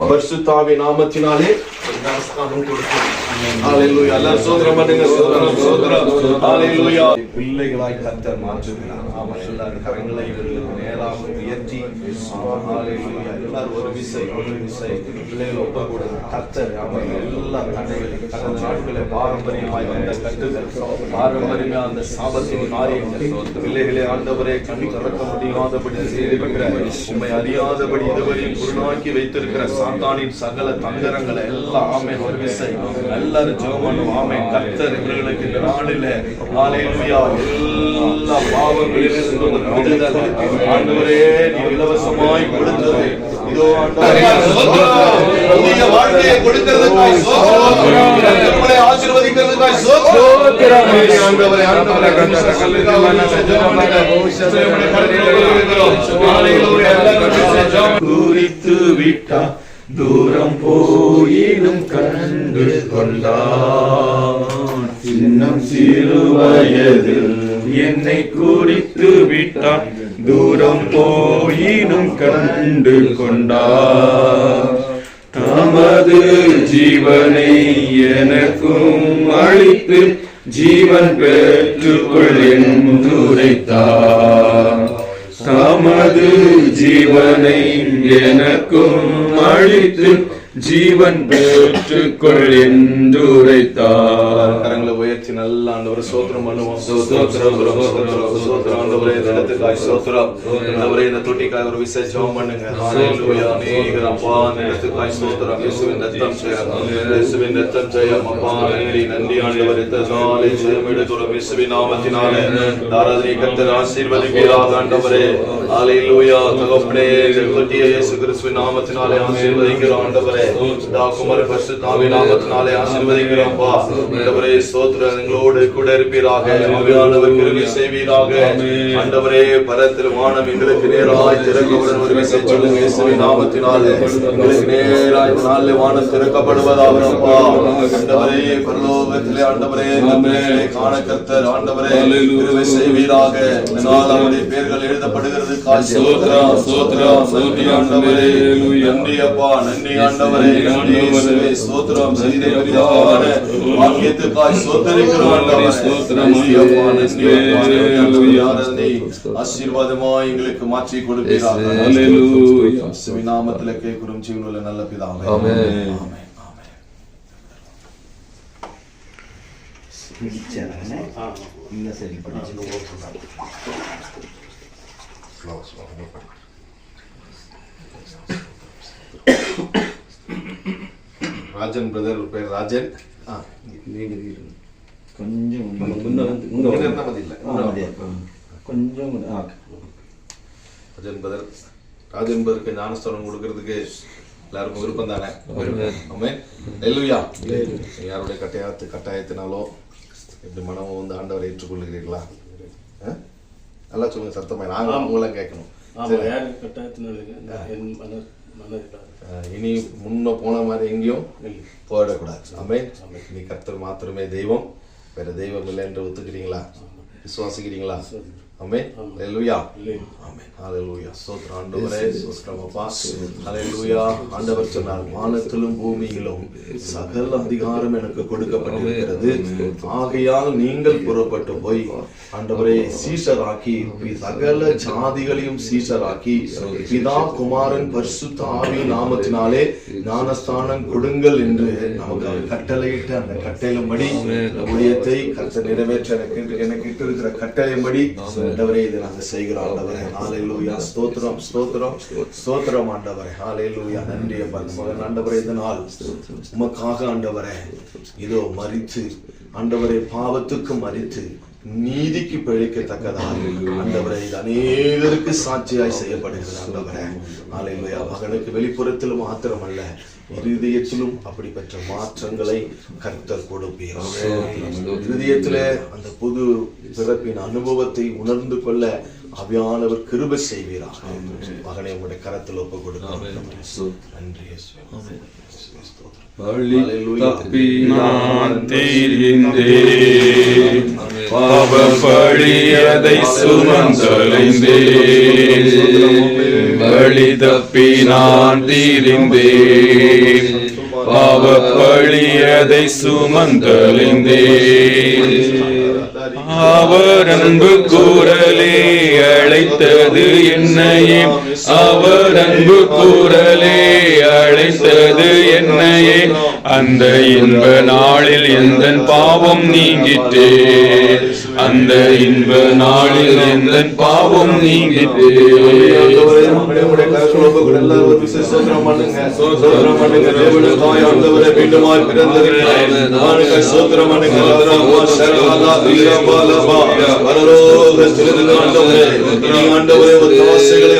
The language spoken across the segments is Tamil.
பரிசுத்தாவி நாமத்தினாலே. பிள்ளைகளாய் கர்த்தர் மாற்றுகிறார். ஆமா எல்லாரும் கரங்களை இவர்களுக்கு நேராக உயர்த்தி எல்லாரும் ஒரு விசை ஒரு விசை பிள்ளைகள் ஒப்ப கூட கர்த்தர் ஆமா எல்லா தடைகளை கடந்த நாட்களில் பாரம்பரியமாய் வந்த கட்டுதல் பாரம்பரியமாக அந்த சாபத்தின் காரியங்கள். பிள்ளைகளை ஆண்டவரே கண் திறக்க முடியாதபடி செய்திருக்கிற உண்மை அறியாதபடி இதுவரையும் குருநாக்கி வைத்திருக்கிற சாத்தானின் சகல தந்திரங்களை எல்லாம் ஆமை ஒரு விசை எல்லாரும் ஜோமனும் ஆமை கத்தர் இவர்களுக்கு இந்த நாளில ஹalleluya எல்லா பாவங்களிலிருந்து ஒரு விடுதலை ஆண்டவரே நீ இலவசமாய் கொடுத்தது. இதோ ஆண்டவரே புதிய வாழ்க்கையை கொடுக்கிறதுக்காய் சோத்திரம் உங்களை ஆசீர்வதிக்கிறதுக்காய் சோத்திரம் ஆண்டவரே ஆண்டவரே குறித்து விட்டா தூரம் போயினும் கண்டு கொண்டான் சின்னம் சிறு வயதில் என்னை குறித்து விட்டான் தூரம் போயினும் கண்டு கொண்டார். தமது ஜீவனை எனக்கும் அளித்து ஜீவன் பெற்றுக்கொள் என்றுரைத்தார் தமது ஜீவனை எனக்கும் அளித்து ஜீவன் பெற்றுக்கொள் என்றுரைத்தார். கரங்களை உயர்த்தி நல்ல ஆண்டவரை சோத்திரம் பண்ணுவோம் சோத்திரம் சோத்திரம் சோத்திரம் ஆண்டவரே இந்த இடத்துக்காய் சோத்திரம் ஆண்டவரே இந்த தொட்டிக்காய் ஒரு விசை ஜெபம் பண்ணுங்க ஹalleluya அநேகர் அப்பா இந்த இடத்துக்காய் சோத்திரம் இயேசுவின் ரத்தம் ஜெயம் இயேசுவின் ரத்தம் ஜெயம் அப்பா நன்றி நன்றி ஆண்டவர் ரத்தத்தாலே ஜெயம் எடுக்கிறோம் இயேசுவின் நாமத்தினாலே ஆராதனை கர்த்தர் ஆசீர்வதிப்பீராக ஆண்டவரே ஹalleluya தகப்பனே இந்த தொட்டியை இயேசு கிறிஸ்துவின் நாமத்தினாலே ஆசீர்வதிக்கிறோம் ஆண்டவரே தா குமார பரிசுத்தாவி நாமத்தினாலே ஆசீர்வதிக்கிறோம்ப்பா ஆண்டவரே ஸ்தோத்திரம் எங்களோடு கூட இருப்பீராக. ஆவியானவர் செய்வீராக. ஆண்டவரே வானம் எங்களுக்கு நேராய் திறக்கப்படும் ஒரு விசை சொல்லுங்க இயேசுவின் நாமத்தினாலே எங்களுக்கு நேராய் நாளில் வானம் திறக்கப்படுவதாகப்பா ஆண்டவரே பரலோகத்திலே ஆண்டவரே பிள்ளைகளை காண கர்த்தர் ஆண்டவரே கிருபை செய்வீராக. அவருடைய பேர்கள் எழுதப்படுகிறது. சோத்ரம் சோத்ரம் நன்றி ஆண்டவரே நன்றி அப்பா. நன்றி ஆண்டவரே. நன்றி ஸ்தோத்திரம் செய்த வாக்கியத்துக்காய் ஸ்தோத்தரிக்கிறோம் ஆசீர்வாதமாய் எங்களுக்கு மாற்றி கொடுப்பீராக. இயேசுவின் நாமத்திலே கேட்கிறோம் ஜீவனுள்ள நல்ல பிதாவே. ஆமென். ஆமென். இன்னும் சரி படிச்சு ராஜன் பிரதர் பேர் ராஜன். ஆ, கொஞ்சம் முன்ன வந்து- வந்து-. கொஞ்சம் முன்ன- ஆ. ராஜன் பிரதர் ராஜன் பிரதருக்கு ஞானஸ்தானம் கொடுக்கறதுக்கு எல்லாருக்கும் விருப்பம் தானே? ஆமென். அல்லேலூயா. யாருடைய கட்டாயத்து கட்டாயத்தினாலோ இப்படி மனம் வந்து ஆண்டவரை ஏற்றுக்கொள்கிறீர்களா? நல்லா சொல்லுங்க சத்தமா. நாங்க உங்களை கேட்கணும். இனி முன்ன போன மாதிரி எங்கேயும் போயிடக்கூடாது. ஆமென். நீ கர்த்தர் மாத்திரமே தெய்வம். வேற தெய்வம் இல்லை என்று ஒத்துக்கிறீங்களா? விசுவாசிக்கிறீங்களா? ஆமென் அல்லேலூயா ஆமென் ஹalleluya ஸ்தோத்திரம் ஆண்டவரே ஸ்தோத்திரம் அப்பா ஹalleluya ஆண்டவர் சொன்னார் வானத்திலும் பூமியிலும் சகல அதிகாரம் எனக்கு கொடுக்கப்பட்டிருக்கிறது. ஆகையால் நீங்கள் புறப்பட்டு போய் ஆண்டவரே சீஷராக்கி சகல ஜாதிகளையும் சீஷராக்கி பிதா குமாரன் பரிசுத்த ஆவி நாமத்தினாலே ஞானஸ்தானம் கொடுங்கள் என்று நமக்கு கட்டளையிட்ட அந்த கட்டளையின்படி ஊழியத்தை கர்த்தர் நிறைவேற்ற எனக்கு எனக்கு இட்டு இருக்கிற கட்டளையின்படி ஆண்டவரே இதை நாங்கள் செய்கிறோம். ஆண்டவரே ஹalleluya. ஸ்தோத்திரம் ஸ்தோத்திரம். ஸ்தோத்திரம். ஆண்டவரே. ஹalleluya. நன்றி அப்பா. மகன் ஆண்டவரே இந்த நாள் உமக்காக ஆண்டவரே. இதோ மரித்து ஆண்டவரே பாவத்துக்கு மரித்து நீதிக்கு பிழைக்கத்தக்கதாக ஆண்டவரே அநேகருக்கு சாட்சியாய் செய்யப்படுகிறது ஆண்டவரே. ஹalleluya மகனுக்கு வெளிப்புறத்தில் மாத்திரமல்ல இருதயத்திலும் அப்படிப்பட்ட மாற்றங்களை கர்த்தர் கொடுப்பீர். இருதயத்திலே அந்த புது பிறப்பின் அனுபவத்தை உணர்ந்து கொள்ள அவியானவர் கிருபை செய்வீராக. மகனை உங்களுடைய கரத்தில் ஒப்பு கொடுக்கிறோம் நன்றி. இயேசுவே ஸ்தோத்திரம். வழி தப்பி நான் தீர்ந்தேன் பாவ பழியதை சுமந்தலைந்தேன் அவர் அன்பு கூறலே அழைத்தது என்னையே. அவர் அன்பு கூறலே அழைத்தது என்னையே. அந்த இன்ப நாளில் எந்த பாவம் நீங்கிட்டே அந்த இன்ப நாளில் எந்த பாவம் நீங்கிட்டே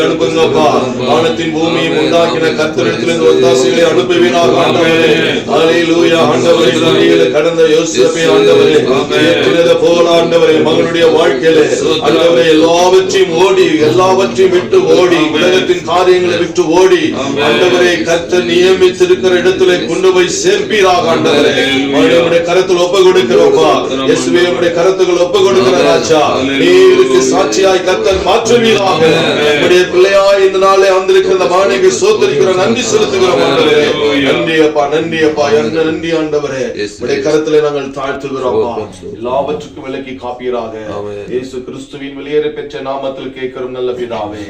அனுப்புங்கப்பா. வானத்தின் பூமியும் உண்டாக்கின கர்த்தரிடத்திலிருந்து ஒத்தாசைகளை ஆண்டவரே. நதியிலே கடந்த யோசேப்பை ஆண்டவரே போல ஆண்டவரே மகனுடைய வாழ்க்கையிலே ஆண்டவரே எல்லாவற்றையும் ஓடி எல்லாவற்றையும் விட்டு ஓடி உலகத்தின் காரியங்களை விட்டு ஓடி ஆண்டவரை கர்த்தர் நியமித்திருக்கிற இடத்திலே கொண்டு போய் சேர்ப்பீராக ஆண்டவரே. அவருடைய கரத்தில் ஒப்பு கொடுக்கிறோப்பா இயேசுவே கரத்துகள் ஒப்பு கொடுக்கிற ராஜா நீருக்கு சாட்சியாய் கர்த்தர் மாற்றுவீராக. உம்முடைய பிள்ளையாய் இந்த நாளே வந்திருக்கிற இந்த மாணிக்கு சோத்தரிக்கிறோம் நன்றி செலுத்துகிறோம் ஆண்டவரே. நன்றி அப்பா நன்றி அப்பா. நன்றி ஆண்டவரே. உடைய கரத்திலே நாங்கள் தாழ்த்துகிறோம். எல்லாவற்றுக்கும் விலக்கி காப்பீராக இயேசு கிறிஸ்துவின் வெளியேற பெற்ற நாமத்தில் கேட்கிறோம் நல்ல பிதாவே.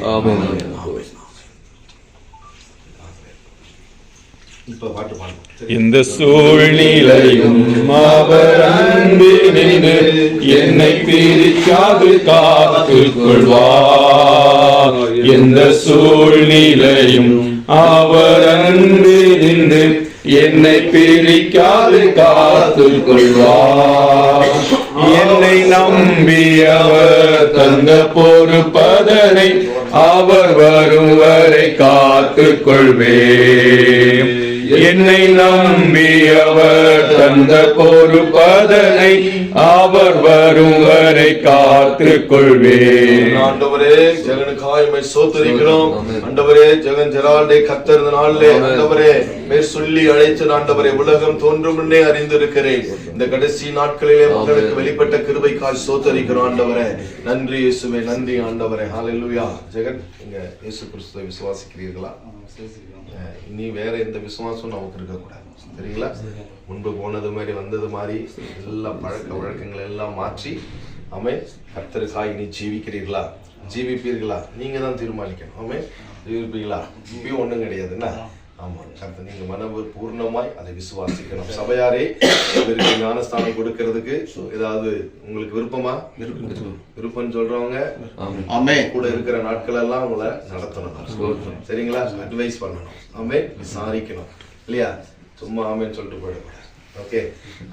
இந்த சூழ்நிலையும் அவர் அன்பினின்று என்னை பிரிக்காது காத்துக் கொள்வார். எந்த சூழ்நிலையும் அவர் அன்பினின்று என்னை பிரிக்காது காத்துக் கொள்வார். என்னை நம்பி அவர் தந்த பொறுப்பதனை அவர் வரும் வரை காத்துக் கொள்வே என்னை நம்பி அவர் தந்த பொறுப்பதனை அவர் வரும் வரை காத்துக் கொள்வேன். ஆண்டவரே ஜெகனுக்காய் உம்மை சோத்தரிக்கிறோம். ஆண்டவரே ஜெகன் ஜெரால்டே கத்தர் நாளிலே ஆண்டவரே பேர் சொல்லி அழைத்து ஆண்டவரே உலகம் தோன்றும் முன்னே அறிந்திருக்கிறேன். இந்த கடைசி நாட்களிலே மக்களுக்கு வெளிப்பட்ட கிருபைக்காய் சோத்தரிக்கிறோம் ஆண்டவரே. நன்றி இயேசுவே நன்றி ஆண்டவரே. ஹalleluya. ஜெகன் நீங்க இயேசு கிறிஸ்துவை விசுவாசிக்கிறீர்களா? அஹ் இனி வேற எந்த விசுவாசம் நமக்கு இருக்கக்கூடாது. சரிங்களா? முன்பு போனது மாதிரி வந்தது மாதிரி எல்லா பழக்க வழக்கங்களை எல்லாம் மாற்றி ஆமே கர்த்தருக்காய் நீ ஜீவிக்கிறீர்களா? ஜீவிப்பீர்களா? நீங்க தான் தீர்மானிக்கணும் ஆமே ஜீவிப்பீங்களா இப்பயும் ஒன்றும் கிடையாதுன்னா என்ன ஆமா கர்த்தர் நீங்க மன பூர்ணமாய் அதை விசுவாசிக்கணும். சபையாரே இவருக்கு ஞானஸ்தானம் கொடுக்கறதுக்கு ஏதாவது உங்களுக்கு விருப்பமா? விருப்பம் விருப்பம் சொல்றவங்க ஆமே கூட இருக்கிற நாட்கள் எல்லாம் உங்களை நடத்தணும். சரிங்களா? அட்வைஸ் பண்ணணும். ஆமே விசாரிக்கணும். இல்லையா? சும்மா ஆமேன்னு சொல்லிட்டு போயிடக்கூடாது. ஓகே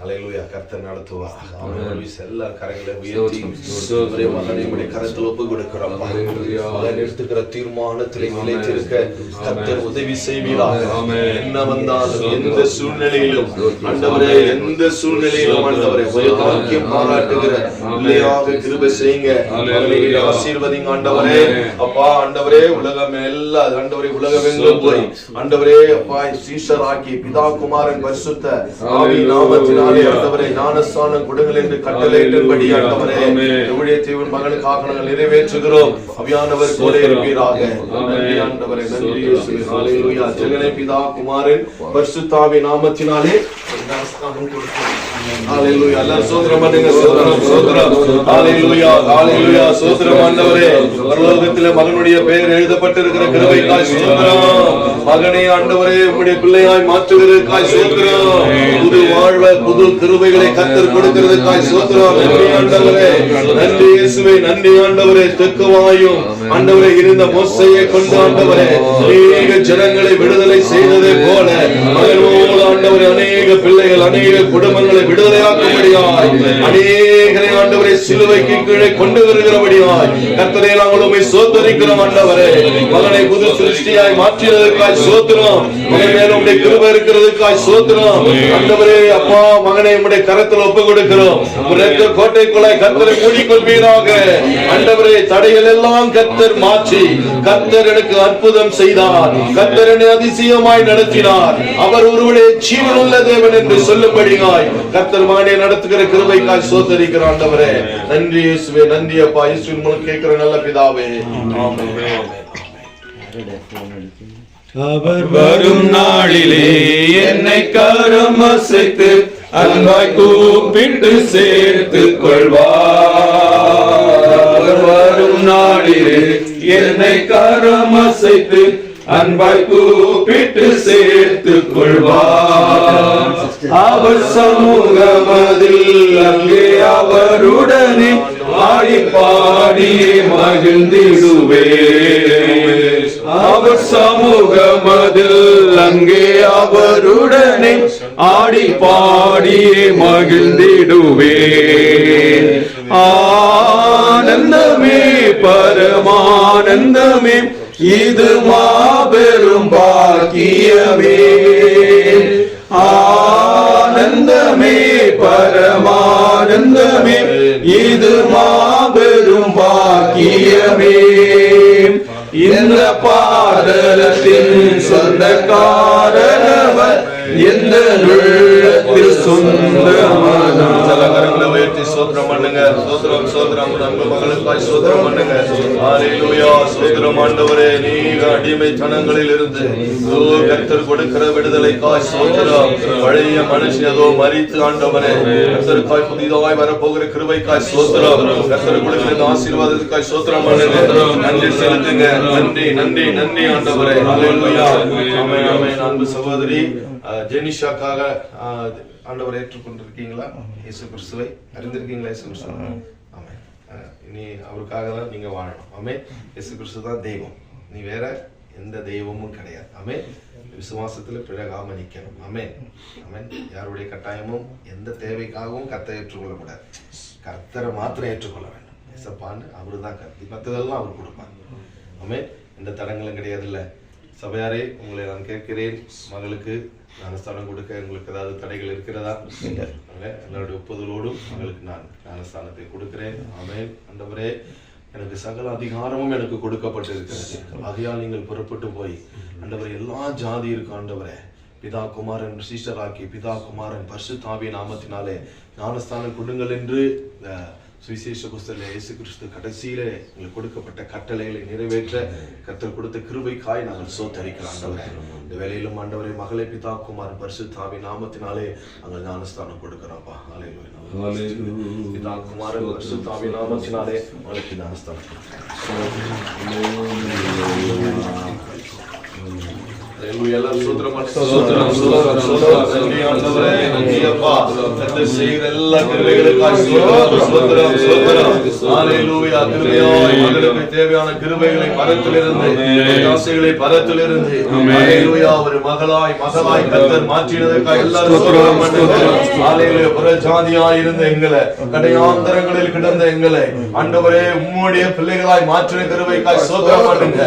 அலையிலுயா கர்த்தர் நடத்துவா ஆமென் எல்லா கரங்களை உயர்த்தி கரத்தில் ஒப்பு கொடுக்கிறோம். மகன் எடுத்துக்கிற தீர்மானத்திலே நிலைத்திருக்க கர்த்தர் உதவி செய்வீராக. என்ன வந்தாலும் எந்த சூழ்நிலையிலும் ஆண்டவரே எந்த சூழ்நிலையிலும் ஆண்டவரே உயர்வாக்கியம் பாராட்டுகிற பிள்ளையாக கிருபை செய்யுங்க. ஆசீர்வதிங்க ஆண்டவரே. அப்பா ஆண்டவரே உலகம் எல்லா ஆண்டவரே உலகமெங்கும் போய் ஆண்டவரே அப்பா ஆக்கி பிதா குமாரன் பரிசுத்த ஆவி நாமத்தினாலே ஆண்டவரே ஞானஸ்தானம் கொடுங்கள் என்று கட்டளையிட்டபடி ஆண்டவரே ஊழியத்தை உன் மகனுக்காக நாங்கள் நிறைவேற்றுகிறோம். அவியானவர் கூட இருப்பீராக நன்றி ஆண்டவரே நன்றி இயேசுவே. ஹalleluya ஜெகனே பிதா குமாரன் பரிசுத்தாவி நாமத்தினாலே கொடுக்கிறோம். எல்லாரும் ஸ்தோத்திரம் பண்ணுங்க ஸ்தோத்திரம் ஸ்தோத்திரம் ஆண்டவரே. மகனுடைய பெயர் எழுதப்பட்டிருக்கிற கிருபைக்காய் ஆண்டவரே பிள்ளையாய் மாற்றுகிறதுக்காய் புது புது கிருபைகளை கத்தர் கொடுக்கிறதுக்காய் நன்றி ஆண்டவரே. நன்றி நன்றி ஆண்டவரே. தெக்குவாயும் ஆண்டவரே இருந்த மோசையை கொண்டு ஆண்டவரே. ஜனங்களை விடுதலை செய்ததை போல ஆண்டவரே அநேக பிள்ளைகள் அநேக குடும்பங்களை விடுதலையாக்கும்படியாய். அநேகரை ஆண்டவரை சிலுவைக்கு கீழே கொண்டு வருகிறபடியாய். கர்த்தரை நாங்கள் உண்மை சோத்தரிக்கிறோம் ஆண்டவரே. மகனை புது சிருஷ்டியாய் மாற்றியதற்காய் சோத்திரம். மகன் மேல உடைய கிருப இருக்கிறதுக்காய் சோத்திரம். ஆண்டவரே அப்பா மகனை உடைய கரத்தில் ஒப்பு கொடுக்கிறோம் உடைய கோட்டைக்குள்ளாய் கத்தரை மூடிக்கொள்வீராக. ஆண்டவரே தடைகள் எல்லாம் கத்தர் மாற்றி கத்தர் எனக்கு அற்புதம் செய்தார். கத்தர் என்னை அதிசயமாய் நடத்தினார். அவர் ஒருவனே ஜீவனுள்ள தேவன் என்று சொல்லும்படியாய் கர்த்தர் மகனை நடத்துகிற கிருபைக்காய் சோத்தரிக்கிற ஆண்டவரே. நன்றி இயேசுவே நன்றி அப்பா. இயேசுவின் மூலம் கேட்கிற நல்ல பிதாவே? அவர் வரும் நாளிலே என்னை கரம் அசைத்து அன்பாய் கூப்பிட்டு சேர்த்து கொள்வார். அவர் வரும் நாளிலே என்னை கரம் அசைத்து அன்பாய் கூப்பிட்டு சேர்த்துக் கொள்வார். அவர் சமூகமதில் அங்கே அவருடனே பாடி பாடி மகிழ்ந்திடுவே அவர் சமூகமதில் அங்கே அவருடனே ஆடி பாடி மகிழ்ந்திடுவே ஆனந்தமே பரமானந்தமே இது மாபெரும் பாக்கியமே. ஆனந்தமே பரமானந்தமே இது மாபெரும் பாக்கியமே. இந்த பாதலத்தின் சொந்தக்காரனவர் எந்த உள்ளத்தில் சொந்தமானார் உயர்த்தி சோத்திரம் பண்ணுங்க. சோத்திரம் சோத்திரம். நம்ம மகளுக்காய் சோத்திரம் பண்ணுங்க. ஹalleluya. சோத்திரம் ஆண்டவரே நீங்க அடிமை தனங்களில் இருந்து ஓ கர்த்தர் கொடுக்கிற விடுதலைக்காய் சோத்திரம். பழைய மனுஷன் ஏதோ மறித்து ஆண்டவரே கர்த்தருக்காய் புதிதாய் வரப்போகிற கிருபைக்காய் சோத்திரம். கர்த்தர் கொடுக்கிற ஆசீர்வாதத்துக்காய் சோத்திரம் பண்ணுங்க. நன்றி செலுத்துங்க. நன்றி நன்றி நன்றி ஆண்டவரே. ஹalleluya. அன்பு சகோதரி ஜெனிஷாக்காக ஆண்டவரை ஏற்றுக்கொண்டிருக்கீங்களா? இயேசு கிறிஸ்துவை அறிந்திருக்கீங்களா இயேசு கிறிஸ்துவை அஹ், இனி அவருக்காக தான் நீங்க வாழணும். ஆமே இயேசு கிறிஸ்து தான் தெய்வம். நீ வேற எந்த தெய்வமும் கிடையாது. ஆமே விசுவாசத்துல பிறகாம நிக்கணும் ஆமே ஆமென். யாருடைய கட்டாயமும் எந்த தேவைக்காகவும் கர்த்தரை ஏற்றுக்கொள்ளக்கூடாது. கர்த்தரை மாத்திரம் ஏற்றுக்கொள்ள வேண்டும். இசப்பான்னு அவரு தான் கருத்து மற்றதெல்லாம் அவர் கொடுப்பார். ஆமே எந்த தடங்களும் கிடையாது இல்ல சபையாரே உங்களை நான் கேட்கிறேன். மகளுக்கு ஞானஸ்தானம் கொடுக்க உங்களுக்கு ஏதாவது தடைகள் இருக்கிறதா. என்னுடைய ஒப்புதலோடும் மகளுக்கு நான் ஞானஸ்தானத்தை கொடுக்கிறேன். ஆமென். ஆண்டவரே எனக்கு சகல அதிகாரமும் எனக்கு கொடுக்கப்பட்டிருக்கிறது. ஆகையால் நீங்கள் புறப்பட்டு போய் ஆண்டவரே எல்லா ஜாதி இருக்கு ஆண்டவரே பிதா குமாரன் சீஷராக்கி பிதா குமாரன் பரிசுத்தாவி நாமத்தினாலே ஞானஸ்தானம் கொடுங்கள் என்று இந்த சுவிசேஷ புஸ்தகத்தில் இயேசு கிறிஸ்து கடைசியிலே உங்களுக்கு கொடுக்கப்பட்ட கட்டளைகளை நிறைவேற்ற கர்த்தர் கொடுத்த கிருபைக்காய் நாங்கள் சோத்தரிக்கிறோம். ஆண்டவரே. இந்த வேலையிலும் ஆண்டவரே மகளை பிதா குமார் பரிசுத்தாவி நாமத்தினாலே நாங்கள் ஞானஸ்தானம் கொடுக்கிறோம்ப்பா பிதா குமாரன் பரிசுத்தாவி நாமத்தினாலே மகளுக்கு ஞானஸ்தானம் ஹalleluya தேவையான கிருபைகளை பரத்திலிருந்து ஆசைகளை பரத்திலிருந்து ஹalleluya ஒரு மகளாய் மகளாய் கர்த்தர் மாற்றினதற்காக எல்லாரும் ஸ்தோத்திரம் பண்ணுங்க ஹalleluya புறஜாதியாய் இருந்த எங்களை கடையாந்தரங்களில் கிடந்த எங்களை ஆண்டவரே உம்முடைய பிள்ளைகளாய் மாற்றின கிருபைக்காய் ஸ்தோத்திரம் பண்ணுங்க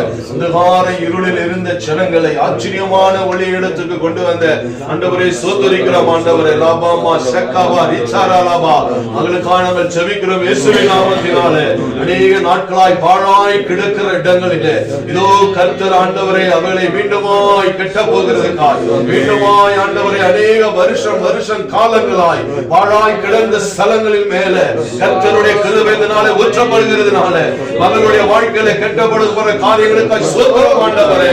இருளில் இருந்த ஜனங்களை ஆச்சரியமான ஒளி இடத்துக்கு கொண்டு வந்த ஆண்டவரே சோத்தரிக்கிறோம் ஆண்டவரே லாபாமா சக்காவா ரிச்சாரா லாபா அவர்களுக்காக நாங்கள் செவிக்கிறோம் இயேசுவின் நாமத்தினாலே. அநேக நாட்களாய் பாழாய் கிடக்கிற இடங்களிலே. இதோ கர்த்தர் ஆண்டவரை அவர்களை மீண்டுமாய் கெட்ட போகிறதுக்காய் மீண்டுமாய் ஆண்டவரை அநேக வருஷம் வருஷம் காலங்களாய் பாழாய் கிடந்த ஸ்தலங்களின் மேல கர்த்தருடைய கிருபை ஒற்றப்படுகிறதுனால ஊற்றப்படுகிறதுனால மகனுடைய வாழ்க்கையில கெட்டப்படுகிற காரியங்களுக்காய் சோதரம் ஆண்டவரை.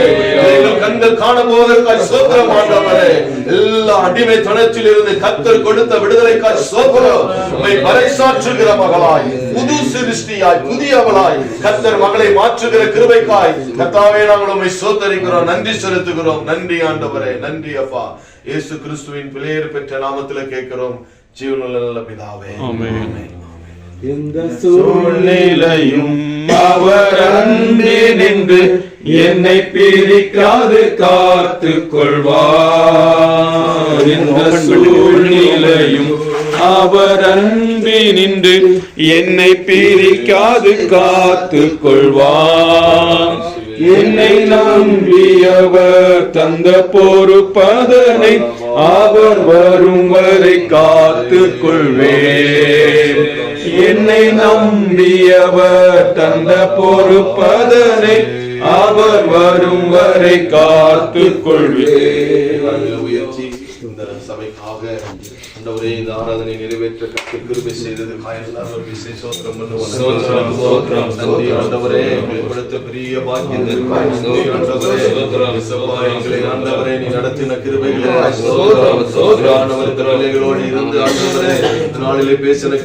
எங்கள் கண்கள் காண போவதற்காய் சோத்திரம் ஆண்டவரே எல்லா அடிமைத்தனத்தில் இருந்து கத்தர் கொடுத்த விடுதலைக்காய் சோத்திரம் உம்மை பறைசாற்றுகிற மகளாய் புது சிருஷ்டியாய் புதியவளாய் கத்தர் மகளை மாற்றுகிற கிருபைக்காய். கத்தாவே நாங்கள் உண்மை சோத்தரிக்கிறோம் நன்றி செலுத்துகிறோம். நன்றி ஆண்டவரே நன்றி அப்பா. இயேசு கிறிஸ்துவின் பிள்ளையர் பெற்ற நாமத்தில் கேட்கிறோம். ஜீவனுள்ள நல்ல பிதாவே. ஆமென். எந்த சூழ்நிலையும் அவர் அன்பே நின்று என்னை பிரிக்காது காத்து கொள்வார் எந்த சூழ்நிலையும் அவர் அன்பே நின்று என்னை பிரிக்காது காத்து கொள்வார் என்னை நம்பியவர் தந்த பொறுப்பதனை அவர் வரும் வரை காத்து கொள்வேன் என்னை நம்பியவர் தந்த பொறுப்பதனை அவர் வரும் வரை காத்துக் கொள்வே கரங்களை இந்த சபைக்காக ஆண்டவரே இந்த ஆராதனை நிறைவேற்ற கர்த்தர் கிருபை ஒரு ஆண்டவரே கொடுத்த பெரிய ஆண்டவரே நீ நடத்தின பிள்ளைகளோடு இருந்து ஆண்டவரே நாளிலே பேசின.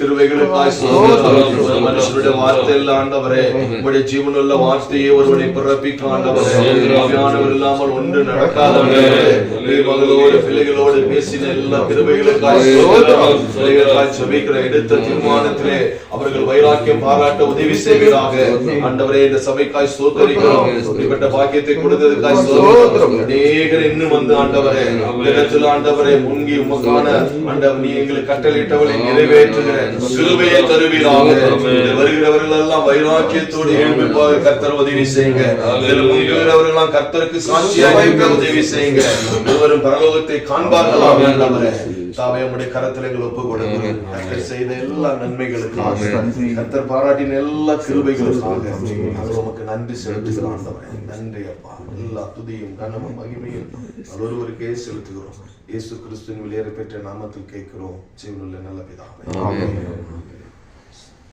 ஒரு மனுஷனுடைய வார்த்தை இல்ல ஆண்டவரே உங்களுடைய ஜீவனுள்ள வார்த்தையை ஒருவனை பிறப்பிக்க ஆண்டவரே. இல்லாமல் ஒன்று நடக்காதவரே மகளோடு பிள்ளைகளோடு பேசின எல்லா. பிள்ளைகளுக்காக ஜெபிக்கிற எடுத்த தீர்மானத்திலே அவர்கள் வைராக்கியம் பாராட்ட உதவி செய்வீராக. ஆண்டவரே இந்த சபைக்காய் ஸ்தோத்தரிக்கிறோம் இப்படிப்பட்ட பாக்கியத்தை கொடுத்ததுக்காய் ஸ்தோத்திரம் அநேகர் இன்னும் வந்து ஆண்டவரே இந்த இடத்துல ஆண்டவரே முங்கி உமக்கான ஆண்டவர் நீ எங்களுக்கு கட்டளையிட்டவளை நிறைவேற்றுகிற கிருபையை தருவீராக. வருகிறவர்கள் எல்லாம் வைராக்கியத்தோடு எழுப்பிப்பாக கர்த்தர் உதவி செய்யுங்க. முங்குகிறவர்கள் எல்லாம் கர்த்தருக்கு சாட்சியாக உதவி செய்யுங்க. ஒருவரும் பரலோகத்தை காண்பார்களாம் ஆண்டவரே தாவே உம்முடைய கரத்தில் எங்கள் ஒப்பு கொடுக்கிறோம் கர்த்தர் செய்த எல்லா நன்மைகளுக்காக கர்த்தர் பாராட்டின எல்லா கிருபைகளுக்காக நாங்கள் உமக்கு நன்றி செலுத்துகிறோம். ஆண்டவரே நன்றி அப்பா. எல்லா துதியும் கனமும் மகிமையும் ஒருவருக்கே செலுத்துகிறோம். இயேசு கிறிஸ்துவின் வெளியேற பெற்ற நாமத்தில் கேட்கிறோம். ஜீவனுள்ள நல்ல பிதாவே.